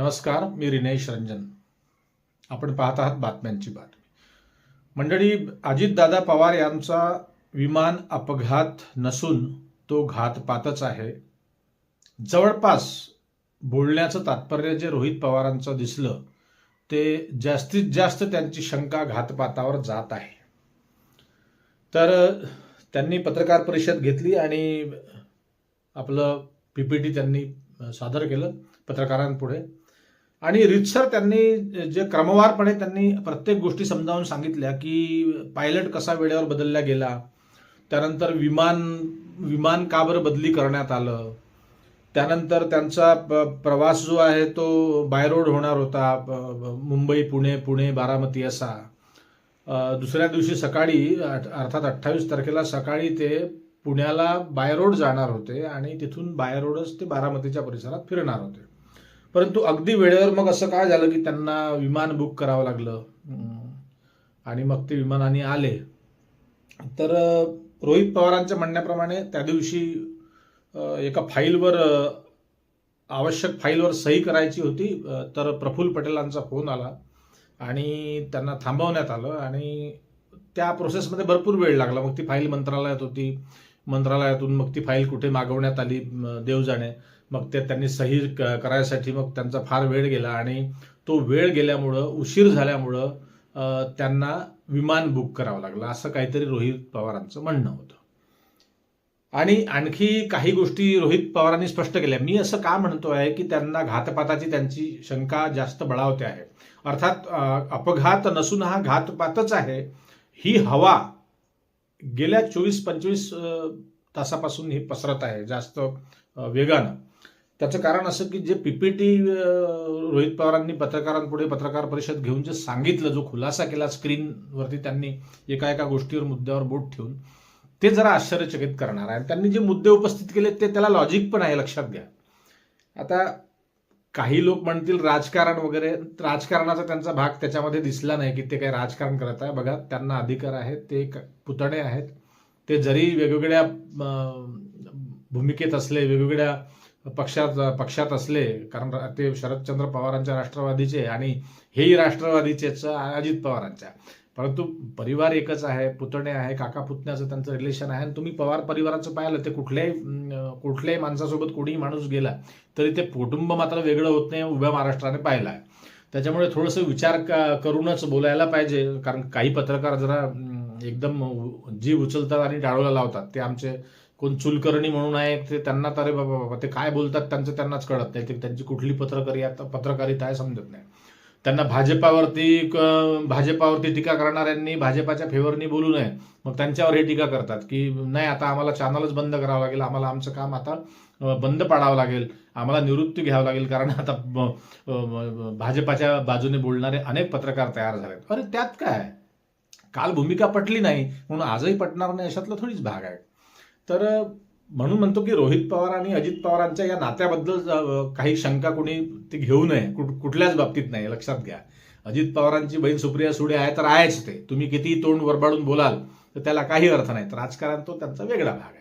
नमस्कार मी रिनेश रंजन. आपण पाहत आहात बातम्यांची बातमी. मंडळी अजितदादा पवार यांचा विमान अपघात नसून तो घातपातच आहे. जवळपास बोलण्याचं तात्पर्य जे रोहित पवारांचं दिसलं ते जास्तीत जास्त त्यांची शंका घातपातावर जात आहे. तर त्यांनी पत्रकार परिषद घेतली आणि आपलं पीपीटी त्यांनी सादर केलं पत्रकारांपुढे. आणि रितसर त्यांनी जे क्रमवारपणे त्यांनी प्रत्येक गोष्टी समजावून सांगितल्या की पायलट कसा वेळेवर बदलला गेला त्यानंतर विमान विमान का बरं बदली करण्यात आलं त्यानंतर त्यांचा प- प्रवास जो आहे तो बाय रोड होणार होता मुंबई पुणे पुणे बारामती असा. दुसऱ्या दिवशी सकाळी अर्थात अठ्ठावीस तारखेला सकाळी ते पुण्याला बाय रोड जाणार होते आणि तिथून बाय रोडच ते बारामतीच्या परिसरात फिरणार होते. परंतु अगदी वेळेवर मग असं काय झालं की त्यांना विमान बुक करावं लागलं? आणि मग ते विमानाने आले. तर रोहित पवारांच्या म्हणण्याप्रमाणे त्या दिवशी एका फाईलवर आवश्यक फाईलवर सही करायची होती. तर प्रफुल्ल पटेलांचा फोन आला आणि त्यांना थांबवण्यात आलं आणि त्या प्रोसेसमध्ये भरपूर वेळ लागला. मग ती फाईल मंत्रालयात होती. मंत्रालयातून मग ती फाईल कुठे मागवण्यात आली? देवजाणे. देव जाणे मग ते त्यांनी सही क- करायसाठी मग त्यांचा फार वेळ गेला आणि तो वेळ गेल्यामुळं उशीर झाल्यामुळं त्यांना विमान बुक करावं लागलं. असं काहीतरी रोहित पवारांचं म्हणणं होतं. आणि आणखी काही गोष्टी रोहित पवारांनी स्पष्ट केल्या. मी असं का म्हणतो आहे की त्यांना घातपाताची त्यांची शंका जास्त बळावते आहे. अर्थात अपघात नसून हा घातपातच आहे. ही हवा गेल्या चोवीस पंचवीस तासापासून ही पसरत आहे जास्त वेगानं. त्याचं कारण असं की जे पीपीटी रोहित पवारांनी पत्रकारांपुढे पत्रकार परिषद घेऊन जे सांगितलं जो खुलासा केला स्क्रीनवरती त्यांनी एका एका गोष्टीवर मुद्द्यावर बोट ठेवून ते जरा आश्चर्यचकित करणार आहे. त्यांनी जे मुद्दे उपस्थित केले ते त्याला लॉजिक पण आहे लक्षात घ्या. आता काही लोक म्हणतील राजकारण वगैरे राजकारणाचा त्यांचा भाग त्याच्यामध्ये दिसला नाही की ते काही राजकारण करत आहे. बघा त्यांना अधिकार आहेत ते पुतणे आहेत. ते जरी वेगवेगळ्या भूमिकेत असले वेगवेगळ्या पक्षात पक्षात असले कारण ते शरदचंद्र पवारांच्या राष्ट्रवादीचे आणि हेही राष्ट्रवादीचेच अजित पवारांच्या. परंतु परिवार एकच आहे पुतणे आहे काका पुतण्याचं त्यांचं रिलेशन आहे. आणि तुम्ही पवार परिवाराचं पाहिलं ते कुठल्याही कुठल्याही माणसासोबत कोणीही माणूस गेला तरी ते कुटुंब मात्र वेगळं होत नाही उभ्या महाराष्ट्राने पाहिलं आहे. त्याच्यामुळे थोडंसं विचार करूनच बोलायला पाहिजे कारण काही पत्रकार जरा एकदम जीव उचलतात आणि डाळोला लावतात. ते आमचे कोण चुलकर्णी म्हणून आहे ते त्यांना तर अरे बाबा बाबा ते काय बोलतात त्यांचं त्यांनाच कळत नाही. ते त्यांची कुठली पत्रकारिता पत्रकारिता आहे समजत नाही. त्यांना भाजपावरती भाजपावरती टीका करणाऱ्यांनी भाजपाच्या फेवरनी बोलू नये. मग त्यांच्यावर हे टीका करतात की नाही आता आम्हाला चॅनलच बंद करावं लागेल. आम्हाला आमचं काम आता बंद पाडावं लागेल. आम्हाला निवृत्ती घ्यावं लागेल. कारण आता भाजपाच्या बाजूने बोलणारे अनेक पत्रकार तयार झालेत. अरे त्यात काय? काल भूमिका पटली नाही. म्हणून आजही पटणार नाही अशातला थोडीच भाग आहे. तर म्हणून म्हणतो की रोहित पवार आणि अजित पवारांच्या या नात्याबद्दल काही शंका कोणी ती घेऊ नये कुठल्याच बाबतीत नाही लक्षात घ्या. अजित पवारांची बहीण सुप्रिया सुडे आहे तर आहेच ते. तुम्ही कितीही तोंड वरबाडून बोलाल तर त्याला काही अर्थ नाही. तर राजकारण तो त्यांचा वेगळा भाग आहे.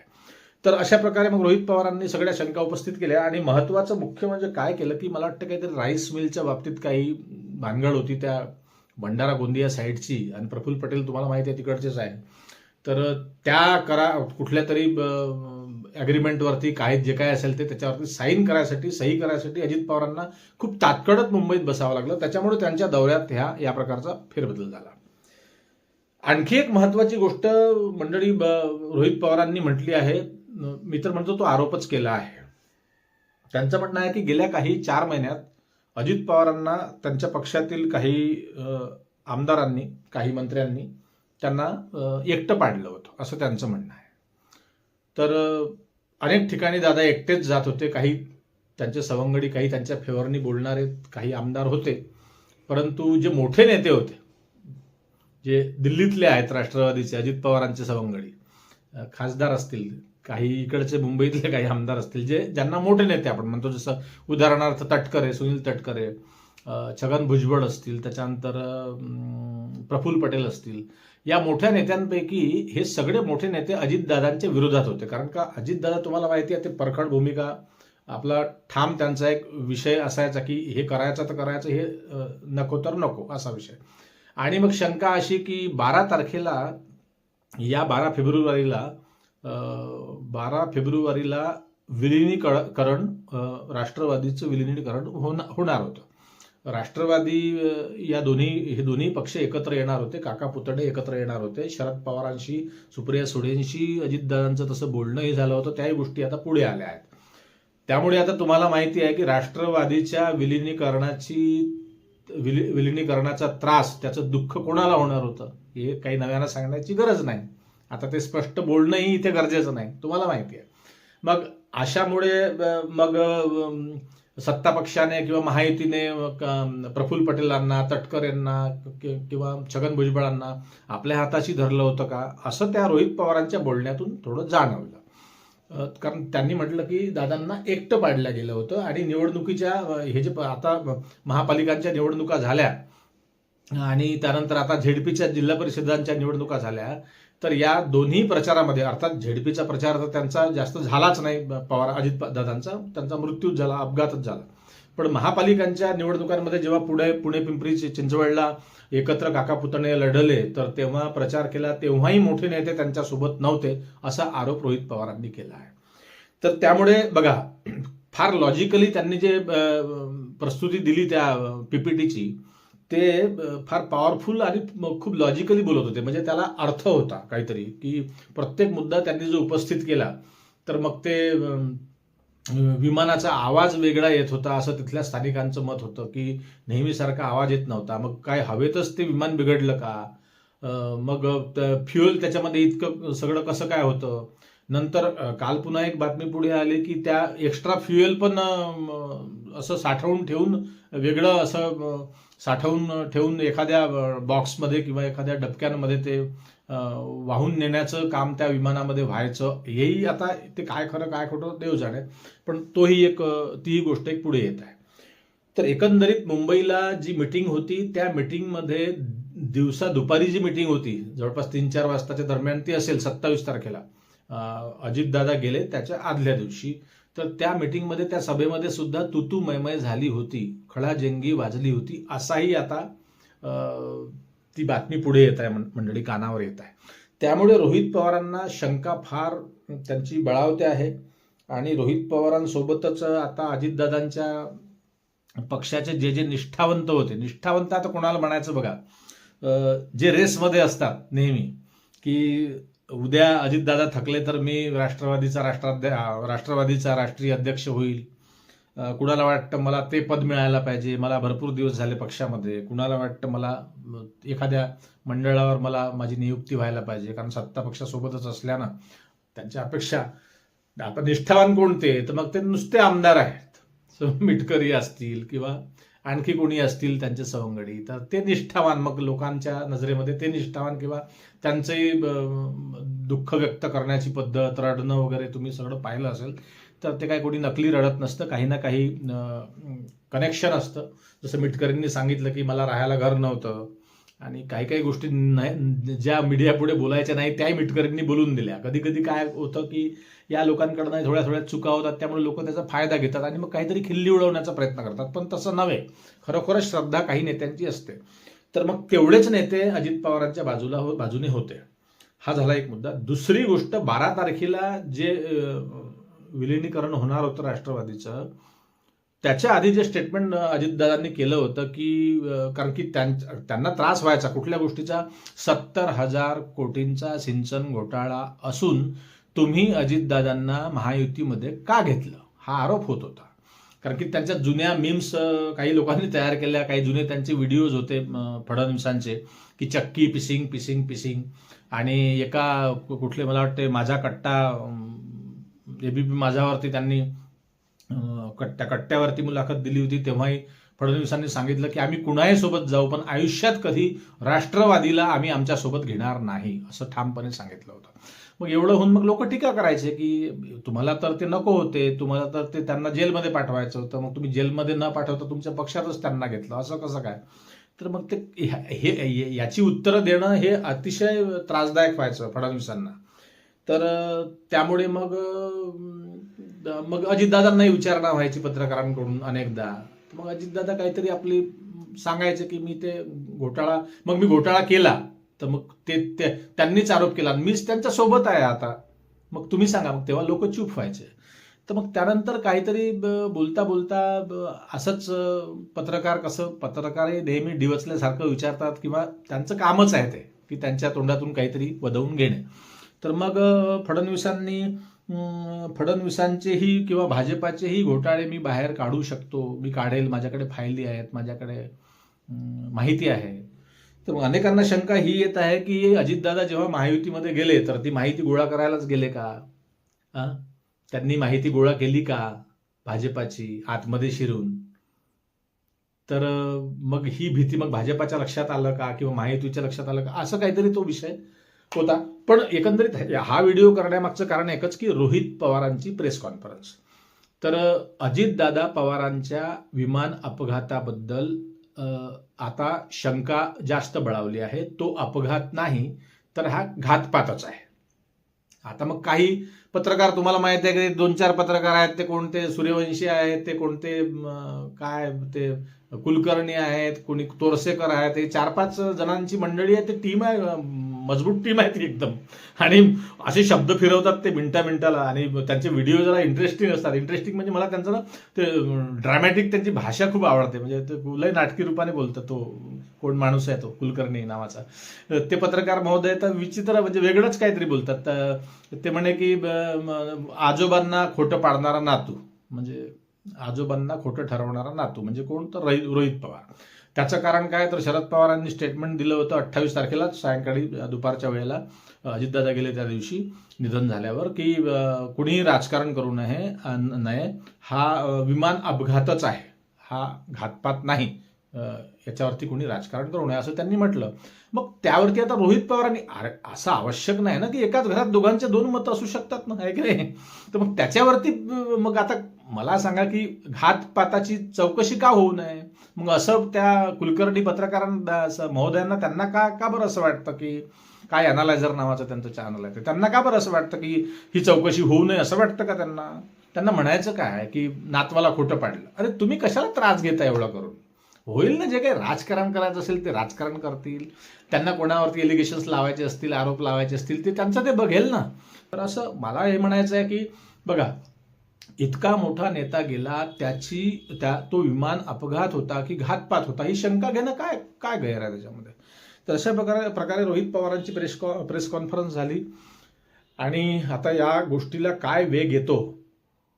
तर अशा प्रकारे मग रोहित पवारांनी सगळ्या शंका उपस्थित केल्या आणि महत्वाचं मुख्य म्हणजे काय केलं की मला वाटतं काहीतरी राईस मिलच्या बाबतीत काही भानगड होती त्या भंडारा गोंदिया साईडची. आणि प्रफुल्ल पटेल तुम्हाला माहिती आहे तिकडचेच आहे. तर त्या करा कुठल्या तरी ॲग्रीमेंटवरती काय जे काय असेल ते त्याच्यावरती साईन करायसाठी सही करायसाठी अजित पवारांना खूप तात्कडत मुंबईत बसावं लागलं. त्याच्यामुळे त्यांच्या दौऱ्यात ह्या या प्रकारचा फेरबदल झाला. आणखी एक महत्वाची गोष्ट मंडळी रोहित पवारांनी म्हटली आहे. मी तर म्हणतो तो आरोपच केला आहे. त्यांचं म्हणणं आहे की गेल्या काही चार महिन्यात अजित पवारांना त्यांच्या पक्षातील काही आमदारांनी काही मंत्र्यांनी त्यांना एकटं पाडलं होतं असं त्यांचं म्हणणं आहे. तर अनेक ठिकाणी दादा एकटेच जात होते. काही त्यांचे सवंगडी काही त्यांच्या फेवरनी बोलणारे काही आमदार होते. परंतु जे मोठे नेते होते जे दिल्लीतले आहेत राष्ट्रवादीचे अजित पवारांचे सवंगडी खासदार असतील काही इकडचे मुंबईतले काही आमदार असतील जे ज्यांना मोठे नेते आपण म्हणतो जसं उदाहरणार्थ तटकरे सुनील तटकरे आहे छगन भुजबळ असतील त्याच्यानंतर प्रफुल प्रफुल्ल पटेल असतील या मोठ्या नेत्यांपैकी हे सगळे मोठे नेते अजितदादांच्या विरोधात होते. कारण का अजितदादा तुम्हाला माहिती आहे ते परखड भूमिका आपला ठाम त्यांचा एक विषय असायचा की हे करायचं तर करायचं हे नको तर नको असा विषय. आणि मग शंका अशी की बारा तारखेला या बारा फेब्रुवारीला बारा फेब्रुवारीला विलिनीकरण राष्ट्रवादीचं विलिनीकरण होणार होणार होतं. राष्ट्रवादी या दोन्ही हे दोन्ही पक्ष एकत्र येणार होते. काका पुतळे एकत्र येणार होते. शरद पवारांशी सुप्रिया सुळेंशी अजितदादांचं तसं बोलणंही झालं होतं. त्याही गोष्टी आता पुढे आल्या आहेत. त्यामुळे आता तुम्हाला माहिती आहे की राष्ट्रवादीच्या विलिनीकरणाची विलि विलिनीकरणाचा त्रास त्याचं दुःख कोणाला होणार होतं हे काही नव्यानं सांगण्याची गरज नाही. आता ते स्पष्ट बोलणंही इथे गरजेचं नाही. तुम्हाला माहिती आहे. मग अशामुळे मग सत्ता पक्षाने किंवा महायुतीने क- प्रफुल्ल पटेलांना तटकर यांना किंवा छगन भुजबळांना आपल्या हाताशी धरलं होतं का? असं त्या रोहित पवारांच्या बोलण्यातून थोडं जाणवलं. कारण त्यांनी म्हटलं की दादांना एकटं पाडलं गेलं होतं आणि निवडणुकीच्या हे जे प- आता महापालिकांच्या निवडणुका झाल्या आणि त्यानंतर आता झेडपीच्या जिल्हा परिषदांच्या निवडणुका झाल्या तर या दोन्ही प्रचारामध्ये अर्थात झेडपीचा प्रचार तर त्यांचा जास्त झालाच नाही पवार अजित दादांचा. त्यांचा मृत्यूच झाला अपघातच झाला. पण महापालिकांच्या निवडणुकांमध्ये जेव्हा पुढे पुणे पिंपरी चिंचवडला एकत्र काका पुतणे लढले तर तेव्हा प्रचार केला तेव्हाही मोठे नेते त्यांच्यासोबत नव्हते असा आरोप रोहित पवारांनी केला आहे. तर त्यामुळे बघा फार लॉजिकली त्यांनी जे प्रस्तुती दिली त्या पीपीटीची ते फार पॉवरफुल आणि खूप लॉजिकली बोलत होते. म्हणजे त्याला अर्थ होता काहीतरी की प्रत्येक मुद्दा त्यांनी जो उपस्थित केला तर मग ते विमानाचा आवाज वेगळा येत होता. असं तिथल्या स्थानिकांचं मत होतं की नेहमीसारखा आवाज येत नव्हता. मग काय हवेतच ते विमान बिघडलं का? मग फ्युएल त्याच्यामध्ये इतकं सगळं कसं काय होतं? नंतर काल पुन्हा एक बातमी पुढे आली की त्या एक्स्ट्रा फ्युएल पण असं साठवून ठेवून वेगळं असं साठवून ठेवून एखाद्या बॉक्समध्ये किंवा एखाद्या डबक्यांमध्ये ते वाहून नेण्याचं काम त्या विमानामध्ये व्हायचं. हेही आता ते काय खरं काय खोटं देव जाणे. पण तोही एक तीही गोष्ट एक पुढे येत आहे. तर एकंदरीत मुंबईला जी मिटिंग होती त्या मिटिंगमध्ये दिवसा दुपारी जी मिटिंग होती जवळपास तीन चार वाजताच्या दरम्यान ती असेल सत्तावीस तारखेला. अजितदादा गेले त्याच्या आदल्या दिवशी. तर त्या मिटिंगमध्ये त्या सभेमध्ये सुद्धा तुतू मयमय झाली होती. खळाजंगी वाजली होती. असाही आता ती बातमी पुढे येत आहे मं- मंडळी कानावर येत आहे. त्यामुळे रोहित पवारांना शंका फार त्यांची बळावते आहे. आणि रोहित पवारांसोबतच आता अजितदादांच्या पक्षाचे जे जे निष्ठावंत होते निष्ठावंत आता कोणाला म्हणायचं बघा जे रेसमध्ये असतात नेहमी की उद्या अजितदादा थकले तर मी राष्ट्रवादीचा राष्ट्राध्य राष्ट्रवादीचा राष्ट्रीय अध्यक्ष होईल. कुणाला वाटतं मला ते पद मिळायला पाहिजे? मला भरपूर दिवस झाले पक्षामध्ये. कुणाला वाटतं मला एखाद्या मंडळावर मला माझी नियुक्ती व्हायला पाहिजे? कारण सत्ता पक्षासोबतच असल्यानं त्यांच्या अपेक्षा आता निष्ठावान कोणते? तर मग ते नुसते आमदार आहेत. सो मिटकरी असतील किंवा आणखी कोणी असतील त्यांचे सवंगडी. तर ते निष्ठावान मग लोकांच्या नजरेमध्ये ते निष्ठावान किंवा त्यांचंही दुःख व्यक्त करण्याची पद्धत रडणं वगैरे तुम्ही सगळं पाहिलं असेल तर ते काही कोणी नकली रडत नसतं. काही ना काही कनेक्शन असतं. जसं मिटकरींनी सांगितलं की मला राहायला घर नव्हतं आणि काही काही गोष्टी नाही ज्या मीडिया पुढे बोलायच्या नाही त्याही मिटकरींनी बोलून दिल्या. कधी कधी काय होतं की या लोकांकडनं थोड्या थोड्या चुका होतात त्यामुळे लोक त्याचा फायदा घेतात आणि मग काहीतरी खिल्ली उडवण्याचा प्रयत्न करतात. पण तसं नव्हे. खरोखरच श्रद्धा काही नेत्यांची असते. तर मग तेवढेच नेते अजित पवारांच्या बाजूला हो बाजूने होते. हा झाला एक मुद्दा. दुसरी गोष्ट बारा तारखेला जे विलिनीकरण होणार होतं राष्ट्रवादीचं त्याच्या आधी जे स्टेटमेंट अजितदादांनी केलं होतं की कारण की त्यां- त्यांना त्रास व्हायचा. कुठल्या गोष्टीचा? सत्तर हजार कोटींचा सिंचन घोटाळा असून तुम्ही अजितदादांना महायुतीमध्ये का घेतलं? हा आरोप होत होता. कारण की त्यांच्या जुन्या मीम्स काही लोकांनी तयार केल्या काही जुने त्यांचे व्हिडिओज होते फडणवीसांचे की चक्की पिसिंग पिसिंग पिसिंग. आणि एका कुठले मला वाटते माझा कट्टा एबीपी माझ्यावरती त्यांनी कट्ट्या कट्ट्यावरती मुलाखत दिली होती तेव्हाही फडणवीसांनी सांगितलं की आम्ही कुणाही सोबत जाऊ पण आयुष्यात कधी राष्ट्रवादीला आम्ही आमच्यासोबत घेणार नाही असं ठामपणे सांगितलं होतं. मग एवढं होऊन मग लोक टीका करायचे की तुम्हाला तर ते नको होते तुम्हाला तर ते त्यांना जेलमध्ये पाठवायचं होतं मग तुम्ही जेलमध्ये न पाठवता तुमच्या पक्षातच त्यांना घेतलं असं कसं काय? तर मग ते ह्या- हे याची उत्तरं देणं हे अतिशय त्रासदायक व्हायचं फडणवीसांना. तर त्यामुळे मग मग अजितदादांनाही विचारणा व्हायची पत्रकारांकडून अनेकदा. मग अजितदादा काहीतरी आपली सांगायचे की मी ते घोटाळा मग मी घोटाळा केला तर मग ते त्यांनीच आरोप केला. मीच त्यांच्यासोबत आहे आता. मग तुम्ही सांगा मग तेव्हा लोक चूप व्हायचे. तर मग त्यानंतर काहीतरी ब- बोलता बोलता असंच पत्रकार कसं पत्रकार हे नेहमी डिवचल्यासारखं विचारतात किंवा त्यांचं कामच आहे ते की त्यांच्या तोंडातून काहीतरी वदवून घेणे. तर मग फडणवीसांनी फडणवीसांचेही किंवा भाजपाचेही घोटाळे मी बाहेर काढू शकतो. मी काढेल माझ्याकडे फायली आहेत माझ्याकडे माहिती आहे. तर अनेकांना शंका ही येत आहे की अजितदादा जेव्हा महायुतीमध्ये गेले तर ती माहिती गोळा करायलाच गेले का? त्यांनी माहिती गोळा केली का भाजपाची आतमध्ये शिरून? तर मग ही भीती मग भाजपाच्या लक्षात आलं का किंवा महायुतीच्या लक्षात आलं का? असं काहीतरी तो विषय होता. पण एकंदरीत हा व्हिडिओ करण्यामागचं कारण एकच की रोहित पवारांची प्रेस कॉन्फरन्स. तर अजितदादा पवारांच्या विमान अपघाताबद्दल आता शंका जास्त बळावली आहे. तो अपघात नाही तर हा घातपातच आहे. आता मग काही पत्रकार तुम्हाला माहिती आहे की दोन चार पत्रकार आहेत ते कोणते सूर्यवंशी आहेत ते कोणते काय ते कुलकर्णी आहेत कोणी तोरसेकर आहेत हे चार पाच जणांची मंडळी आहे ते टीम आहे मजबूत टीम आहे ती एकदम. आणि असे शब्द फिरवतात ते मिनटा मिनटाला आणि त्यांचे व्हिडिओ जरा इंटरेस्टिंग असतात. इंटरेस्टिंग म्हणजे मला त्यांचं ना ते ड्रॅमॅटिक त्यांची भाषा खूप आवडते. म्हणजे ते लय नाटकी रूपाने बोलतात तो. कोण माणूस आहे तो? कुलकर्णी नावाचा. ते पत्रकार महोदय तर विचित्र म्हणजे वेगळंच काहीतरी बोलतात. ते म्हणे की आजोबांना खोटं पाडणारा नातू. म्हणजे आजोबांना खोटं ठरवणारा नातू. म्हणजे कोण? तर रोहित रोहित पवार. त्याचं कारण काय? तर शरद पवारांनी स्टेटमेंट दिलं होतं अठ्ठावीस तारखेला सायंकाळी दुपारच्या वेळेला अजितदादा गेले त्या दिवशी निधन झाल्यावर की कुणीही राजकारण करू नये नये हा विमान अपघातच आहे. हा घातपात नाही. याच्यावरती कोणी राजकारण करू नये असं त्यांनी म्हटलं. मग त्यावरती आता रोहित पवारांनी असं आवश्यक नाही ना की एकाच घरात दोघांचे दोन मतं असू शकतात ना? आहे की नाही? तर मग त्याच्यावरती मग आता मला सांगा की घातपाताची चौकशी का होऊ नये? मग असं त्या कुलकर्णी पत्रकारांना असं महोदयांना त्यांना का का बरं असं वाटतं की काय अनालायझर नावाचं त्यांचं चॅनल आहे? ते. त्यांना का बरं असं वाटतं की ही चौकशी होऊ नये असं वाटतं का त्यांना? त्यांना म्हणायचं काय की नातवाला खोटं पाडलं? अरे तुम्ही कशाला त्रास घेता एवढा करून? होईल ना जे काही राजकारण करायचं असेल ते राजकारण करतील. त्यांना कोणावरती एलिगेशन्स लावायचे असतील आरोप लावायचे असतील ते त्यांचं ते बघेल ना. तर असं मला हे म्हणायचं आहे की बघा इतका मोठा नेता गेला त्याची त्या तो विमान अपघात होता की घातपात होता ही शंका घेणं काय काय गैर आहे त्याच्यामध्ये? तर अशा प्रकारे प्रकारे रोहित पवारांची प्रेस कॉ प्रेस कॉन्फरन्स झाली. आणि आता या गोष्टीला काय वेग येतो?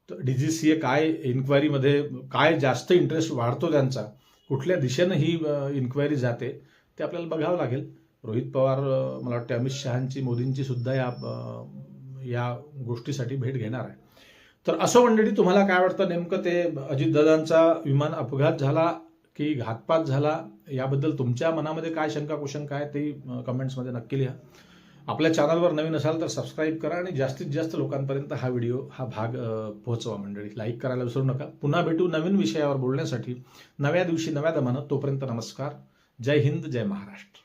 तर डी जी सी ए काय इन्क्वायरीमध्ये काय जास्त इंटरेस्ट वाढतो त्यांचा? कुठल्या दिशेनं ही इन्क्वायरी जाते? ते आपल्याला बघावं लागेल. रोहित पवार मला वाटतं अमित शहांची मोदींची सुद्धा या या गोष्टीसाठी भेट घेणार आहे. तर असं मंडळी तुम्हाला काय वाटतं नेमकं ते अजितदादांचा विमान अपघात झाला की घातपात झाला? याबद्दल तुमच्या मनामध्ये काय शंका कुशंका आहे ते कमेंट्समध्ये नक्की लिहा. आपल्या चॅनलवर नवीन असाल तर सबस्क्राईब करा आणि जास्तीत जास्त लोकांपर्यंत हा व्हिडिओ हा भाग पोहोचवा मंडळी. लाईक करायला विसरू नका. पुन्हा भेटू नवीन विषयावर बोलण्यासाठी. नव्या दिवशी नव्या दमानं तोपर्यंत नमस्कार. जय हिंद जय महाराष्ट्र.